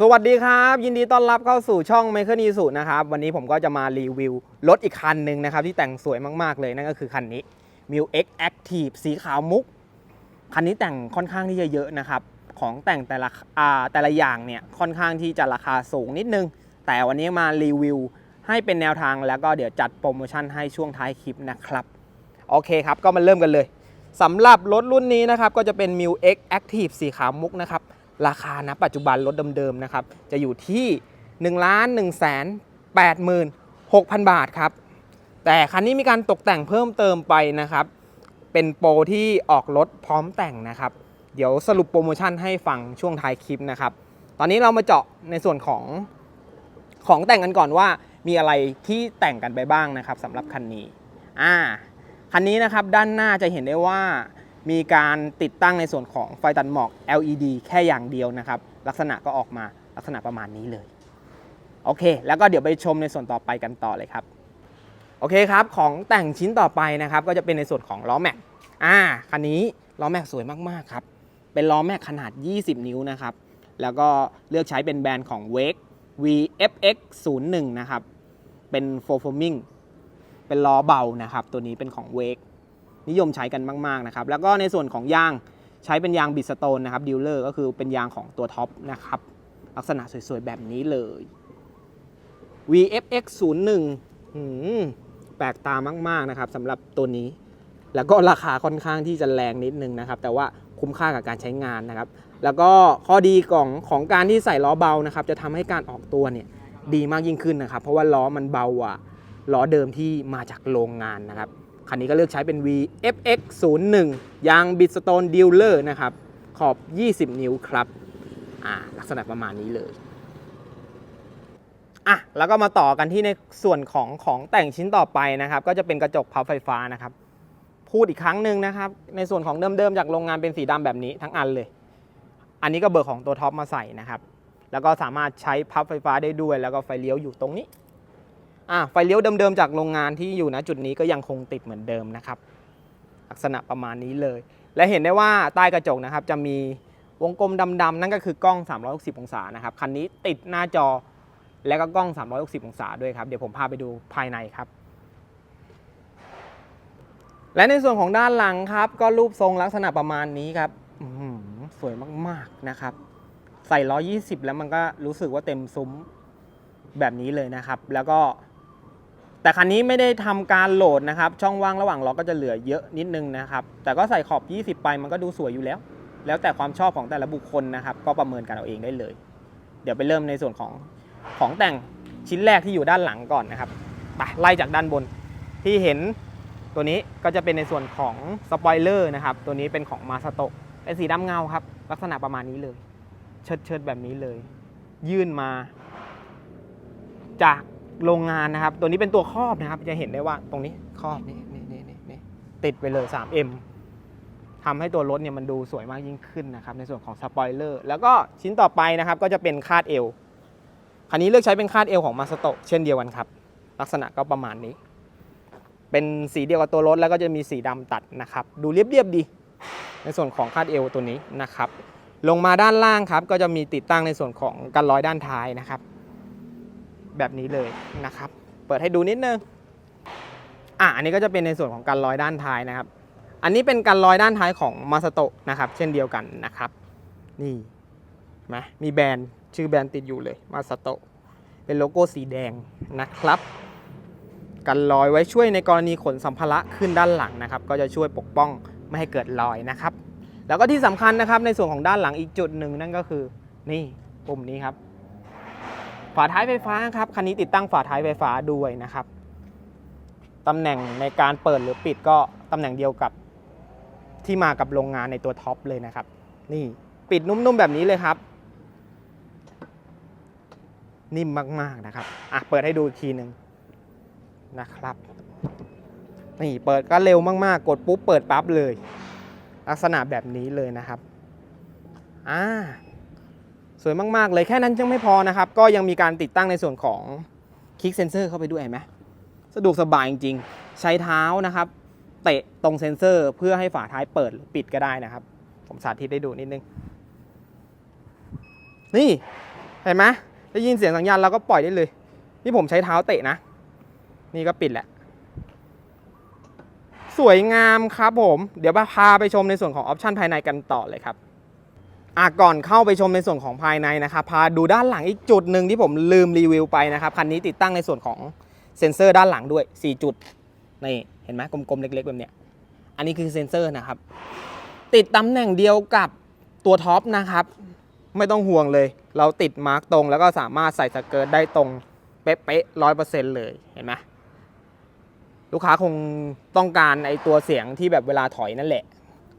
สวัสดีครับ ยินดีต้อนรับเข้าสู่ช่อง m a k e r นีสุนะครับ วันนี้ผมก็จะมารีวิวรถอีกคันหนึ่งนะครับ ที่แต่งสวยมากๆเลยนั่นก็คือคันนี้ m i l X Active สีขาวมุก คันนี้แต่งค่อนข้างที่จะเยอะนะครับ ของแต่งแต่ละอ่าแต่ละอย่างเนี่ยค่อนข้างที่จะราคาสูงนิดนึง แต่วันนี้มารีวิวให้เป็นแนวทางแล้วก็เดี๋ยวจัดโปรโมชั่นให้ช่วงท้ายคลิปนะครับ โอเคครับก็มาเริ่มกันเลยสำหรับรถรุ่นนี้นะครับก็จะเป็น m i l X Active สีขาวมุกนะครับ ราคานะปัจจุบันรถเดิมๆนะครับจะอยู่ที่ 1 1 8 6 0 0 0 บาทครับ แต่คันนี้มีการตกแต่งเพิ่มเติมไปนะครับ เป็นโปรที่ออกรถพร้อมแต่งนะครับ เดี๋ยวสรุปโปรโมชั่นให้ฟังช่วงท้ายคลิปนะครับ ตอนนี้เรามาเจาะในส่วนของของแต่งกันก่อนว่ามีอะไรที่แต่งกันไปบ้างนะครับสำหรับคันนี้อ่าคันนี้นะครับด้านหน้าจะเห็นได้ว่า มีการติดตั้งในส่วนของไฟตัดหมอก LED แค่อย่างเดียวนะครับ ลักษณะก็ออกมาลักษณะประมาณนี้เลย โอเค แล้วก็เดี๋ยวไปชมในส่วนต่อไปกันต่อเลยครับ โอเคครับ ของแต่งชิ้นต่อไปนะครับ ก็จะเป็นในส่วนของล้อแม็กอ่า คันนี้ล้อแม็กสวยมากๆครับ เป็นล้อแม็กขนาด 20 นิ้วนะครับ แล้วก็เลือกใช้เป็นแบรนด์ของ Wake VFX 01นะครับ เป็น f o r forming เป็นล้อเบานะครับ ตัวนี้เป็นของ Wake นิยมใช้กันมากๆนะครับแล้วก็ในส่วนของยางใช้เป็นยางบิสโตนนะครับดีลเลอร์ก็คือเป็นยางของตัวท็อปนะครับลักษณะสวยๆ แบบนี้เลย VFX 01หืมแปลกตามาก ๆ นะครับสำหรับตัวนี้ แล้วก็ราคาค่อนข้างที่จะแรงนิดนึงนะครับ แต่ว่าคุ้มค่ากับการใช้งานนะครับ แล้วก็ข้อดีของของการที่ใส่ล้อเบานะครับ จะทำให้การออกตัวเนี่ยดีมากยิ่งขึ้นนะครับ เพราะว่าล้อมันเบากว่าล้อเดิมที่มาจากโรงงานนะครับ คันนี้ก็เลือกใช้เป็น VFX 01ยาง Bridgestone Dealer นะครับ ขอบ 20 นิ้วครับอ่าลักษณะประมาณนี้เลยอะแล้วก็มาต่อกันที่ในส่วนของของแต่งชิ้นต่อไปนะครับ ก็จะเป็นกระจกพับไฟฟ้านะครับ พูดอีกครั้งหนึ่งนะครับ ในส่วนของเดิมๆจากโรงงานเป็นสีดำแบบนี้ทั้งอันเลย อันนี้ก็เบอร์ของตัวท็อปมาใส่นะครับ แล้วก็สามารถใช้พับไฟฟ้าได้ด้วย แล้วก็ไฟเลี้ยวอยู่ตรงนี้ อะไฟเลี้ยวเดิมๆจากโรงงานที่อยู่ณจุดนี้ก็ยังคงติดเหมือนเดิมนะครับ ลักษณะประมาณนี้เลย และเห็นได้ว่าใต้กระจกนะครับ จะมีวงกลมดำๆนั่นก็คือกล้อง 360 องศานะครับคันนี้ติดหน้าจอและก็กล้อง 360 องศาด้วยครับ เดี๋ยวผมพาไปดูภายในครับ และในส่วนของด้านหลังครับ ก็รูปทรงลักษณะประมาณนี้ครับสวยมากๆนะครับ ใส่ 120 แล้วมันก็รู้สึกว่าเต็มซุ้มแบบนี้เลยนะครับ แล้วก็ แต่คันนี้ไม่ได้ทำการโหลดนะครับ ช่องว่างระหว่างล้อก็จะเหลือเยอะนิดนึงนะครับ แต่ก็ใส่ขอบ 20 ไปมันก็ดูสวยอยู่แล้ว แล้วแต่ความชอบของแต่ละบุคคลนะครับ ก็ประเมินกันเอาเองได้เลย เดี๋ยวไปเริ่มในส่วนของของแต่งชิ้นแรกที่อยู่ด้านหลังก่อนนะครับไปไล่จากด้านบนที่เห็นตัวนี้ก็จะเป็นในส่วนของสปอยเลอร์นะครับ ตัวนี้เป็นของมาสโตเป็นสีดำเงาครับ ลักษณะประมาณนี้เลย เชิดเชิดแบบนี้เลย ยื่นมา จาก โรงงานนะครับ ตัวนี้เป็นตัวครอบนะครับ จะเห็นได้ว่าตรงนี้ครอบนี่นี่นี่นี่นี่ติดไปเลย 3M ทำให้ตัวรถเนี่ยมันดูสวยมากยิ่งขึ้นนะครับ ในส่วนของสปอยเลอร์แล้วก็ชิ้นต่อไปนะครับ ก็จะเป็นคาดเอวคันนี้เลือกใช้เป็นคาดเอวของมาสโตเช่นเดียวกันครับ ลักษณะก็ประมาณนี้ เป็นสีเดียวกับตัวรถแล้วก็จะมีสีดำตัดนะครับ ดูเรียบๆดี ในส่วนของคาดเอวตัวนี้นะครับ ลงมาด้านล่างครับ ก็จะมีติดตั้งในส่วนของกันร้อยด้านท้ายนะครับ แบบนี้เลยนะครับ เปิดให้ดูนิดนึงอะอันนี้ก็จะเป็นในส่วนของการร้อยด้านท้ายนะครับ อันนี้เป็นการร้อยด้านท้ายของมาสโตนะครับ เช่นเดียวกันนะครับ นี่นไหมมีแบรนด์ชื่อแบรนด์ติดอยู่เลยมาสโตเป็นโลโก้สีแดงนะครับ กันรอยไว้ช่วยในกรณีขนสัมภาระขึ้นด้านหลังนะครับ ก็จะช่วยปกป้องไม่ให้เกิดรอยนะครับ แล้วก็ที่สำคัญนะครับในส่วนของด้านหลังอีกจุดหนึ่งนั่นก็คือ นี่ปุ่มนี้ครับ ฝาท้ายไฟฟ้าครับคันนี้ติดตั้งฝาท้ายไฟฟ้าด้วยนะครับตำแหน่งในการเปิดหรือปิดก็ตำแหน่งเดียวกับที่มากับโรงงานในตัวท็อปเลยนะครับ นี่ปิดนุ่มๆแบบนี้เลยครับ นิ่มมากๆนะครับอะเปิดให้ดูอีกทีหนึ่งนะครับนี่เปิดก็เร็วมากๆ กดปุ๊บเปิดปั๊บเลย ลักษณะแบบนี้เลยนะครับอ่า สวยมากๆเลยแค่นั้นยังไม่พอนะครับ ก็ยังมีการติดตั้งในส่วนของคลิกเซนเซอร์เข้าไปด้วยเห็นไหมสะดวกสบายจริงๆ ใช้เท้านะครับเตะตรงเซนเซอร์ เพื่อให้ฝาท้ายเปิดหรือปิดก็ได้นะครับ ผมสาธิตให้ดูนิดนึง นี่เห็นไหมได้ยินเสียงสัญญาณเราก็ปล่อยได้เลย นี่ผมใช้เท้าเตะนะ นี่ก็ปิดแหละสวยงามครับผม เดี๋ยวพาไปชมในส่วนของออปชันภายในกันต่อเลยครับ อะก่อนเข้าไปชมในส่วนของภายในนะครับพาดูด้านหลังอีกจุดหนึ่งที่ผมลืมรีวิวไปนะครับคันนี้ติดตั้งในส่วนของเซ็นเซอร์ด้านหลังด้วย 4 จุดนี่เห็นไหมกลมๆเล็กๆแบบเนี้ยอันนี้คือเซ็นเซอร์นะครับ ติดตำแหน่งเดียวกับตัวท็อปนะครับ ไม่ต้องห่วงเลย เราติดมาร์กตรง แล้วก็สามารถใส่สเกิร์ตได้ตรงเป๊ะๆร้อยเปอร์เซ็นต์เลยเห็นไหมลูกค้าคงต้องการไอตัวเสียงที่แบบเวลาถอยนั่นแหละ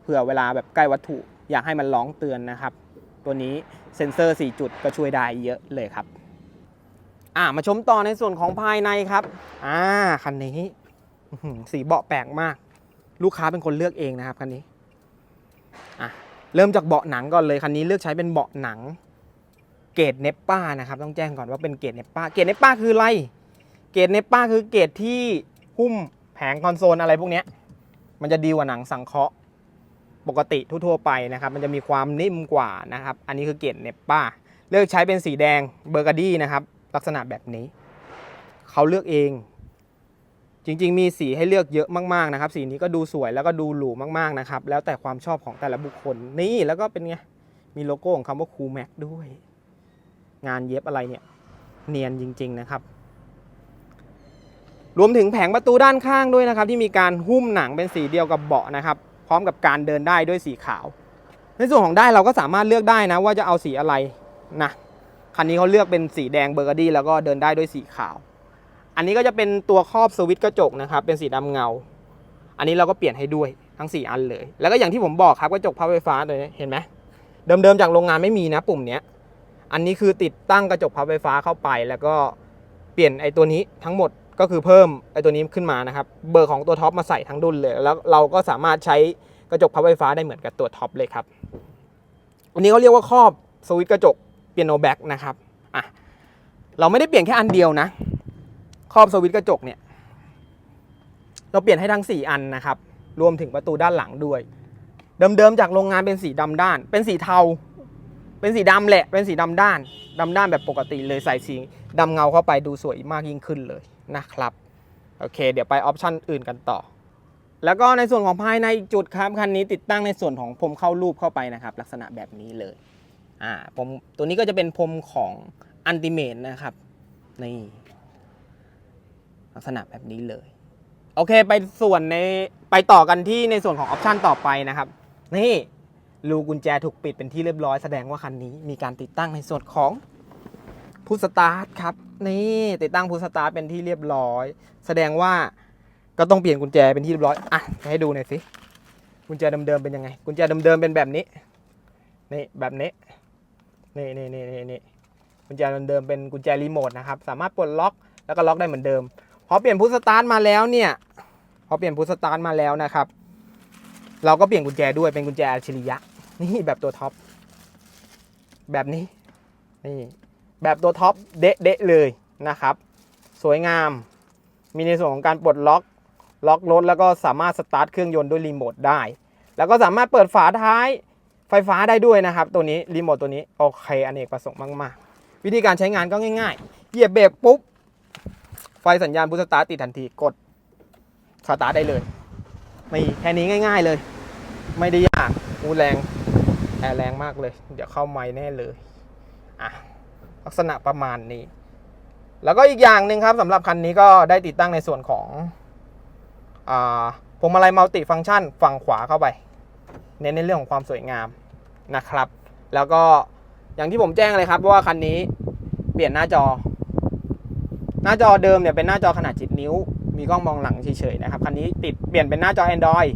เผื่อเวลาแบบใกล้วัตถุ อยากให้มันร้องเตือนนะครับ ตัวนี้เซ็นเซอร์ 4 จุดก็ช่วยได้เยอะเลยครับอ่ามาชมต่อในส่วนของภายในครับอ่าคันนี้สีเบาะแปลกมาก ลูกค้าเป็นคนเลือกเองนะครับคันนี้อะเริ่มจากเบาะหนังก่อนเลยคันนี้เลือกใช้เป็นเบาะหนัง เกรดเนปป้านะครับต้องแจ้งก่อนว่าเป็นเกรดเนปป้าเกรดเนปป้าคืออะไรเกรดเนปป้าคือเกรดที่หุ้มแผงคอนโซลอะไรพวกนี้มันจะดีกว่าหนังสังเคราะห์ ปกติทั่วๆไปนะครับ มันจะมีความนิ่มกว่านะครับ อันนี้คือเกรดเนปป้า เลือกใช้เป็นสีแดงเบอร์กาดี้นะครับ ลักษณะแบบนี้ เขาเลือกเอง จริงๆ มีสีให้เลือกเยอะมากๆนะครับ สีนี้ก็ดูสวยแล้วก็ดูหรูมากๆนะครับ แล้วแต่ความชอบของแต่ละบุคคลนี่แล้วก็เป็นไง มีโลโก้ของคำว่าคูแม็กด้วย งานเย็บอะไรเนี่ย เนียนจริง ๆ นะครับรวมถึงแผงประตูด้านข้างด้วยนะครับ ที่มีการหุ้มหนังเป็นสีเดียวกับเบาะนะครับ พร้อมกับการเดินได้ด้วยสีขาว ในส่วนของได้เราก็สามารถเลือกได้นะว่าจะเอาสีอะไรนะคันนี้เขาเลือกเป็นสีแดงเบอร์กดี้แล้วก็เดินได้ด้วยสีขาว อันนี้ก็จะเป็นตัวครอบสวิตช์กระจกนะครับเป็นสีดำเงา อันนี้เราก็เปลี่ยนให้ด้วยทั้ง 4 อันเลย แล้วก็อย่างที่ผมบอกครับกระจกพับไฟฟ้าตัวนี้เห็นไหมเดิมๆจากโรงงานไม่มีนะปุ่มเนี้ยอันนี้คือติดตั้งกระจกพับไฟฟ้าเข้าไป แล้วก็เปลี่ยนไอ้ตัวนี้ทั้งหมด ก็คือเพิ่มไอ้ตัวนี้ขึ้นมานะครับ เบอร์ของตัวท็อปมาใส่ทั้งดุนเลย แล้วเราก็สามารถใช้กระจกพับไฟฟ้าได้เหมือนกับตัวท็อปเลยครับอันนี้เขาเรียกว่าครอบสวิตช์กระจกเปียโนแบ็กนะครับอะเราไม่ได้เปลี่ยนแค่อันเดียวนะ ครอบสวิตช์กระจกเนี่ยเราเปลี่ยนให้ทั้ง 4 อันนะครับ รวมถึงประตูด้านหลังด้วย เดิมๆจากโรงงานเป็นสีดำด้าน เป็นสีเทา เป็นสีดำแหละ เป็นสีดำด้านดำด้านแบบปกติเลยใส่สีดำเงาเข้าไปดูสวยมากยิ่งขึ้นเลย นะครับ โอเค เดี๋ยวไปออปชันอื่นกันต่อ แล้วก็ในส่วนของภายในอีกจุดครับคันนี้ติดตั้งในส่วนของพรมเข้ารูปเข้าไปนะครับ ลักษณะแบบนี้เลยอ่าพรมตัวนี้ก็จะเป็นพรมของอันติเม e นะครับนี่ลักษณะแบบนี้เลย โอเคไปส่วนในไปต่อกันที่ในส่วนของออปชันต่อไปนะครับ นี่รูกุญแจถูกปิดเป็นที่เรียบร้อยแสดงว่าคันนี้มีการติดตั้งในส่วนของ พุทสตาร์ทครับ นี่ติดตั้งพุทสตาร์ทเป็นที่เรียบร้อย แสดงว่าก็ต้องเปลี่ยนกุญแจเป็นที่เรียบร้อย อะ ให้ดูหน่อยสิ กุญแจเดิมๆเป็นยังไง กุญแจเดิมๆเป็นแบบนี้ นี่แบบนี้ นี่นี่นี่นี่นี่กุญแจเดิมๆเป็นกุญแจรีโมทนะครับ สามารถปลดล็อกแล้วก็ล็อกได้เหมือนเดิม พอเปลี่ยนพุทสตาร์ทมาแล้วเนี่ย พอเปลี่ยนพุทสตาร์ทมาแล้วนะครับ เราก็เปลี่ยนกุญแจด้วย เป็นกุญแจอัจฉริยะ นี่แบบตัวท็อป แบบนี้ นี่ แบบตัวท็อปเดะเดะเลยนะครับ สวยงาม มีในส่วนของการปลดล็อกล็อกรถแล้วก็สามารถสตาร์ทเครื่องยนต์ด้วยรีโมทได้ แล้วก็สามารถเปิดฝาท้ายไฟฟ้าได้ด้วยนะครับ ตัวนี้รีโมทตัวนี้โอเคอเนกประสงค์มาก ๆ วิธีการใช้งานก็ง่าย ๆ เหยียบเบรกปุ๊บ ไฟสัญญาณพุทสตาร์ทติดทันทีกดสตาร์ทได้เลยนี่แค่นี้ง่าย ๆเลย ไม่ได้ยากอูแรงแอร์แรงมากเลย เดี๋ยวเข้าไม้แน่เลยอะ ลักษณะประมาณนี้ แล้วก็อีกอย่างหนึ่งครับสำหรับคันนี้ก็ได้ติดตั้งในส่วนของพวงมาลัยมัลติฟังก์ชันฝั่งขวาเข้าไป เน้นในเรื่องของความสวยงามนะครับ แล้วก็อย่างที่ผมแจ้งเลยครับว่าคันนี้เปลี่ยนหน้าจอ หน้าจอเดิมเนี่ยเป็นหน้าจอขนาด7นิ้ว มีกล้องมองหลังเฉยๆนะครับคันนี้ติดเปลี่ยนเป็นหน้าจอ Android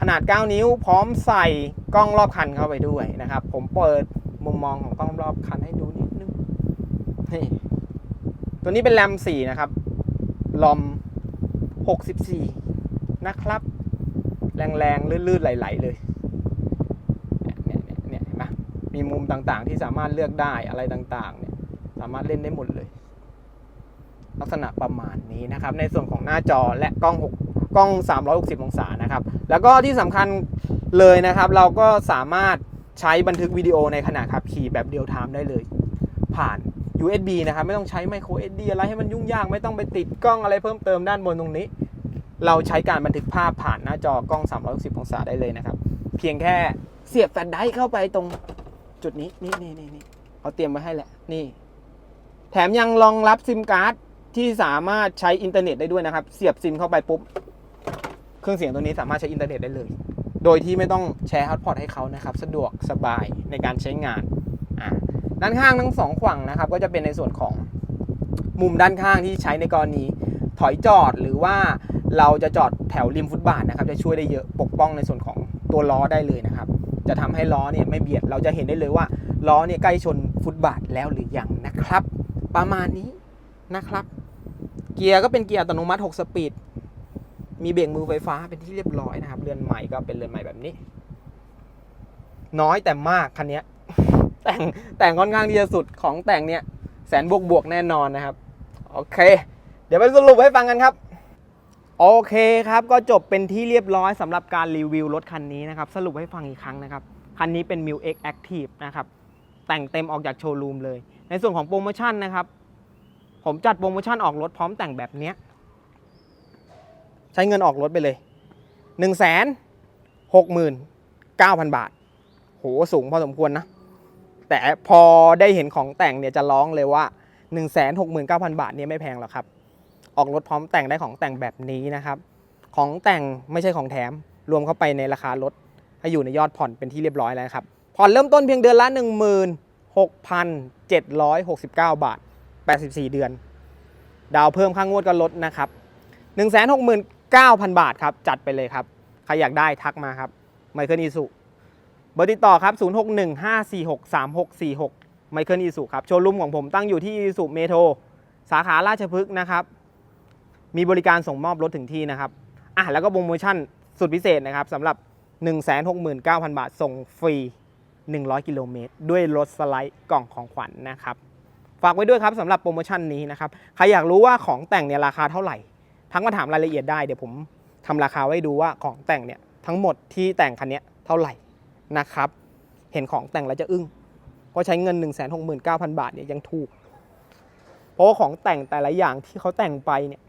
ขนาด 9 นิ้ว พร้อมใส่กล้องรอบคันเข้าไปด้วยนะครับ ผมเปิดมุมมองของกล้องรอบคันให้ดู นี่ตัวนี้เป็นแรม4นะครับลอม64นะครับ แรงๆ ลื่นๆ ไหลๆ เลย เนี่ยเนี่ยเนี่ยเห็นไหมมีมุมต่างๆ ที่สามารถเลือกได้อะไรต่างๆ เนี่ย สามารถเล่นได้หมดเลย ลักษณะประมาณนี้นะครับ ในส่วนของหน้าจอและกล้อง6กล้อง 360 องศานะครับ แล้วก็ที่สำคัญเลยนะครับ เราก็สามารถใช้บันทึกวิดีโอในขณะขับขี่แบบเดียวไทม์ได้เลย ผ่าน USB นะครับไม่ต้องใช้ไมโคร SD อะไรให้มันยุ่งยากไม่ต้องไปติดกล้องอะไรเพิ่มเติมด้านบนตรงนี้ เราใช้การบันทึกภาพผ่านหน้าจอกล้อง 360 องศาได้เลยนะครับ เพียงแค่เสียบแฟลชไดรฟ์เข้าไปตรงจุดนี้นี่นี่นี่นี่เขาเตรียมไว้ให้แหละนี่ แถมยังรองรับซิมการ์ดที่สามารถใช้อินเทอร์เน็ตได้ด้วยนะครับ เสียบซิมเข้าไปปุ๊บเครื่องเสียงตัวนี้สามารถใช้อินเทอร์เน็ตได้เลย โดยที่ไม่ต้องแชร์ฮอตพอตให้เขานะครับ สะดวกสบายในการใช้งานอะ ด้านข้างทั้งสองฝั่งนะครับก็จะเป็นในส่วนของมุมด้านข้างที่ใช้ในกรณีถอยจอดหรือว่าเราจะจอดแถวริมฟุตบาทนะครับจะช่วยได้เยอะปกป้องในส่วนของตัวล้อได้เลยนะครับ จะทำให้ล้อเนี่ยไม่เบียดเราจะเห็นได้เลยว่าล้อเนี่ยใกล้ชนฟุตบาทแล้วหรือยังนะครับ ประมาณนี้นะครับ เกียร์ก็เป็นเกียร์อัตโนมัติ 6 สปีด มีเบรกมือไฟฟ้าเป็นที่เรียบร้อยนะครับเรือนใหม่ก็เป็นเรือนใหม่แบบนี้ น้อยแต่มากคันนี้ แต่งแต่งค่อนข้างที่จะสุดของแต่งเนี่ยแสนบวกบวกแน่นอนนะครับ โอเค เดี๋ยวไปสรุปให้ฟังกันครับ โอเคครับ ก็จบเป็นที่เรียบร้อยสำหรับการรีวิวรถคันนี้นะครับ สรุปให้ฟังอีกครั้งนะครับ คันนี้เป็น m i l X Active นะครับ แต่งเต็มออกจากโชว์รูมเลย ในส่วนของโปรโมชั่นนะครับ ผมจัดโปรโมชั่นออกรถพร้อมแต่งแบบเนี้ยใช้เงินออกรถไปเลย 1 6 9 0 0 0 บาท โหสูงพอสมควรนะ แต่พอได้เห็นของแต่งเนี่ยจะร้องเลยว่า 1 6 9 0 0 0 บาทเนี่ยไม่แพงหรอกครับ ออกรถพร้อมแต่งได้ของแต่งแบบนี้นะครับ ของแต่งไม่ใช่ของแถม รวมเข้าไปในราคารถให้อยู่ในยอดผ่อนเป็นที่เรียบร้อยแล้วครับ ผ่อนเริ่มต้นเพียงเดือนละ 16,769 บาท 84 เดือน ดาวเพิ่มค่างวดก็ลดนะครับ 169,000 บาทครับ จัดไปเลยครับ ใครอยากได้ทักมาครับไมเคิลอีสุ เบอร์ติดต่อครับ 0615463646 ไมเคิลอีสุครับ โชว์รูมของผมตั้งอยู่ที่อีสุเมโทรสาขาราชพฤกษ์นะครับ มีบริการส่งมอบรถถึงที่นะครับ อะแล้วก็โปรโมชั่นสุดพิเศษนะครับสำหรับ 169,000 บาท ส่งฟรี 100 กิโลเมตร ด้วยรถสไลด์กล่องของขวัญนะครับ ฝากไว้ด้วยครับสำหรับโปรโมชั่นนี้นะครับ ใครอยากรู้ว่าของแต่งเนี่ยราคาเท่าไหร่ ทั้งมาถามรายละเอียดได้เดี๋ยวผมทำราคาไว้ดูว่าของแต่งเนี่ยทั้งหมดที่แต่งคันนี้เท่าไหร่ นะครับ เห็นของแต่งแล้วจะอึ้งเพราะใช้เงิน 1 6 9 0 0 0 บาทเนี่ยยังถูก เพราะว่าของแต่งแต่ละอย่างที่เขาแต่งไปเนี่ย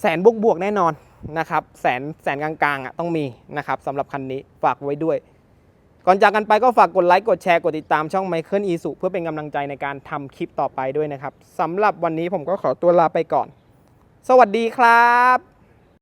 แสนบวกบวกๆแน่นอนนะครับ แสนแสนกลางๆอะต้องมีนะครับสำหรับคันนี้ฝากไว้ด้วย ก่อนจากกันไปก็ฝากกดไลค์กดแชร์กดติดตามช่อง Michael e s u เพื่อเป็นกำลังใจในการทำคลิปต่อไปด้วยนะครับสำหรับวันนี้ผมก็ขอตัวลาไปก่อน สวัสดีครับ